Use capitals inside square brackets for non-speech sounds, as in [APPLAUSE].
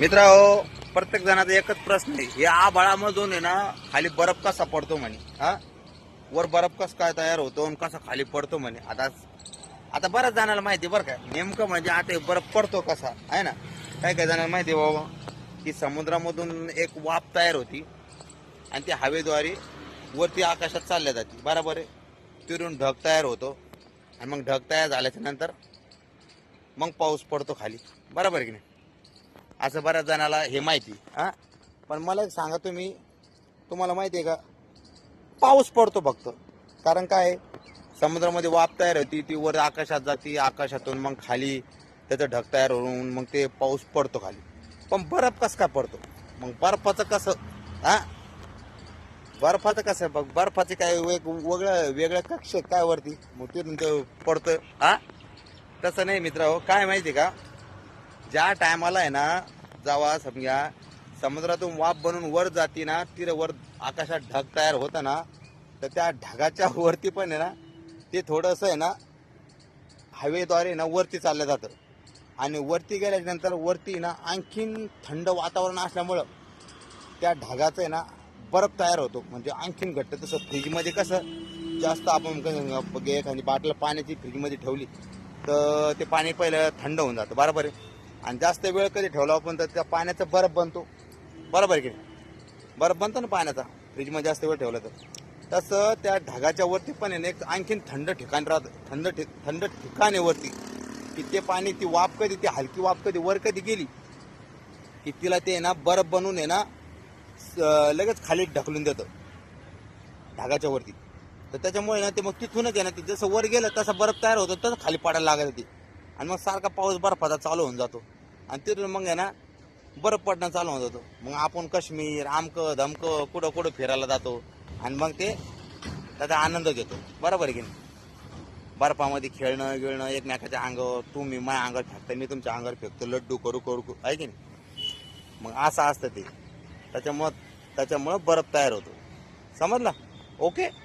मित्र प्रत्येक जणाचा एकच प्रश्न आहे. या आभाळामधून आहे ना खाली बर्फ कसा पडतो म्हणे. हा? वर बर्फ कसा काय तयार होतो आणि कसा खाली पडतो म्हणे. आता आता बऱ्याच जणाला माहिती आहे बरं काय नेमकं म्हणजे आता बर्फ पडतो कसा? आहे ना? काय काय जणांना माहिती आहे बाबा की समुद्रामधून एक वाफ तयार होती आणि ती हवेद्वारे वरती आकाशात चालल्या जाते. बरोबर आहे? तिरून ढग तयार होतो आणि मग ढग तयार झाल्याच्यानंतर मग पाऊस पडतो खाली. बरोबर आहे की नाही? असं बऱ्याच जणाला हे माहिती. हा? पण मला एक सांगा तुम्ही तुम्हाला माहिती आहे का? पाऊस पडतो फक्त. कारण काय? समुद्रामध्ये वाफ तयार होती ती वर आकाशात जाते आकाशातून मग खाली त्याचं ढग तयार होऊन मग ते पाऊस पडतो खाली. पण बर्फ कसं काय पडतो? मग बर्फाचं कसं? हा? बर्फाचं कसं? बघ बर्फाचे काय वेग वेगळं वेगळ्या कक्ष काय वरती? मग तिथून ते पडतं हा? तसं नाही मित्र हो काय माहिती आहे का? ज्या टायमाला आहे ना जावा समजा समुद्रातून वाफ बनून वर जाते ना तिथे वर आकाशात ढग तयार होतं ना तर त्या ढगाच्या [LAUGHS] वरती पण आहे ना ते थोडंसं आहे ना हवेद्वारे ना वरती चाललं जातं. आणि वरती गेल्यानंतर वरती ना आणखीन थंड वातावरण असल्यामुळं त्या ढगाचं आहे ना बर्फ तयार होतो. म्हणजे आणखीन घट्ट. तसं फ्रीजमध्ये कसं जास्त आपण एखादी बाटलं पाण्याची फ्रीजमध्ये ठेवली तर ते पाणी पहिलं थंड होऊन जातं. बरोबर आहे? आणि जास्त वेळ कधी ठेवला आपण तर त्या पाण्याचा बर्फ बनतो. बरोबर आहे की नाही? बर्फ बनतो ना पाण्याचा? फ्रीजमध्ये जास्त वेळ ठेवला तर. तसं त्या ढगाच्या वरती पण आहे ना एक आणखीन थंड ठिकाण राहतं. थंड ठिक थंड ठिकाण आहे वरती. की ते पाणी ती वाफ कधी ती हलकी वाफ कधी वर कधी गेली की तिला ते आहे ना बर्फ बनवून आहे ना लगेच खाली ढकलून देतं. ढगाच्या वरती. तर त्याच्यामुळे ना ते मग तिथूनच आहे ना ते जसं वर गेलं तसं बर्फ तयार होतं तसं खाली पडायला लागत ते आणि मग सारखा पाऊस बर्फाचा चालू होऊन जातो. आणि तिथून मग आहे ना बर्फ पडणं चालू होत जातो. मग आपण काश्मीर आमकं धमकं कुठं कुठं फिरायला जातो. आणि मग ते त्याचा आनंद घेतो. बरोबर आहे की नाही? बर्फामध्ये खेळणं गिळणं एकमेकाच्या अंगावर तुम्ही माझ्या अंगावर फेकता मी तुमच्या अंगावर फेकतो लड्डू करू करू करू आहे की नाही? मग असं असतं ते. त्याच्यामुळं त्याच्यामुळं बर्फ तयार होतो. समजला? ओके?